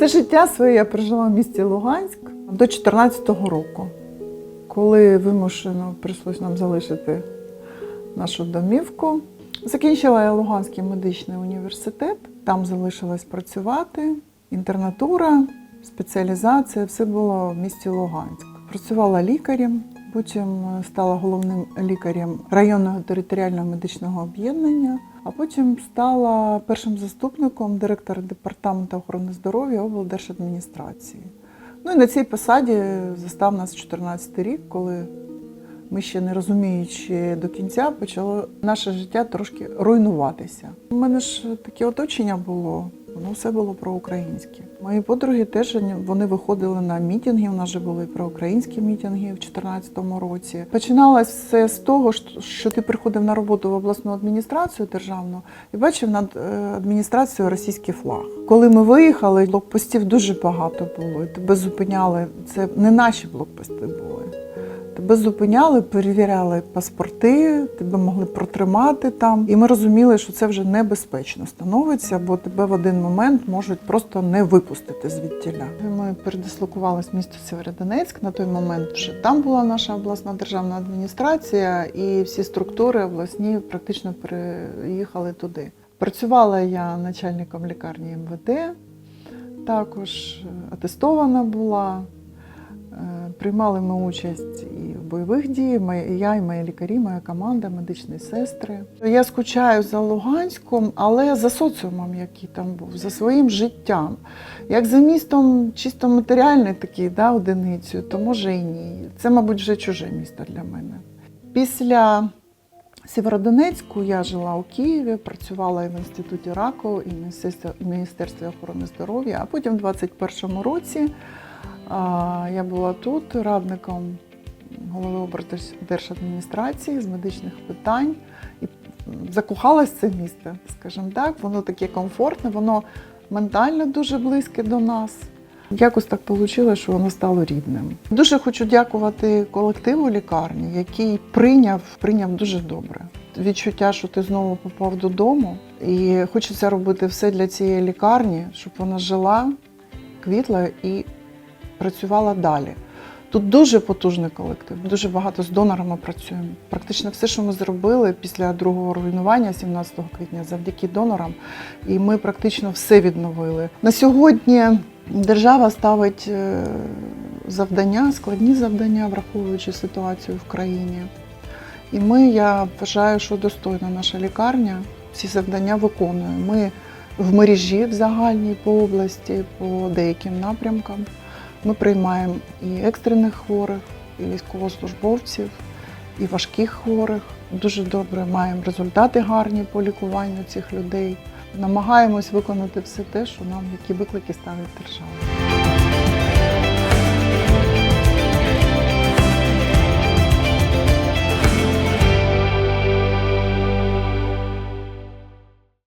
Все життя своє я прожила в місті Луганськ до 14-го року, коли вимушено прийшлось нам залишити нашу домівку. Закінчила я Луганський медичний університет, там залишилась працювати, інтернатура, спеціалізація, все було в місті Луганськ. Працювала лікарем, потім стала головним лікарем районного територіального медичного об'єднання, а потім стала першим заступником директора департаменту охорони здоров'я облдержадміністрації. Ну і на цій посаді застав нас 14 рік, коли ми ще не розуміючи до кінця, почало наше життя трошки руйнуватися. У мене ж таке оточення було, воно все було проукраїнське. Мої подруги теж вони виходили на мітинги. У нас вже були проукраїнські мітинги в 2014 році. Починалось все з того, що ти приходив на роботу в обласну адміністрацію державну і бачив над е, адміністрацією російський флаг. Коли ми виїхали, блокпостів дуже багато було. і Тебе зупиняли. Це не наші блокпости були. Тебе зупиняли, перевіряли паспорти, тебе могли протримати там. І ми розуміли, що це вже небезпечно становиться, бо тебе в один момент можуть просто не випустити звідтіля. Ми передислокувалися в місто Сєвєродонецьк. На той момент вже там була наша обласна державна адміністрація, і всі структури обласні практично переїхали туди. Працювала я начальником лікарні МВД, також атестована була. Е, Приймали ми участь і в бойових діях, я і мої лікарі, моя команда, медичні сестри. Я скучаю за Луганськом, але за соціумом, який там був, за своїм життям. Як за містом чисто матеріальний такий, да, одиницю, то може і ні. Це, мабуть, вже чуже місто для мене. Після Сєвєродонецьку я жила у Києві, працювала в інституті раку, і Міністерстві- охорони здоров'я. А потім, в 21-му році, Я була тут радником голови облдержадміністрації з медичних питань і закохалась це місто, скажімо так. Воно таке комфортне, воно ментально дуже близьке до нас. Якось так вийшло, що воно стало рідним. Дуже хочу дякувати колективу лікарні, який прийняв, прийняв дуже добре. Відчуття, що ти знову попав додому, і хочеться робити все для цієї лікарні, щоб вона жила, квітла і працювала далі. Тут дуже потужний колектив, дуже багато з донорами працюємо. Практично все, що ми зробили після другого руйнування 17 квітня, завдяки донорам, і ми практично все відновили. На сьогодні держава ставить е, завдання, складні завдання, враховуючи ситуацію в країні. І ми, я вважаю, що достойна наша лікарня ці завдання виконує. Ми в мережі в загальній по області, по деяким напрямкам. Ми приймаємо і екстрених хворих, і військовослужбовців, і важких хворих. Дуже добре маємо результати гарні по лікуванню цих людей. Намагаємось виконати все те, що нам які виклики ставить держава.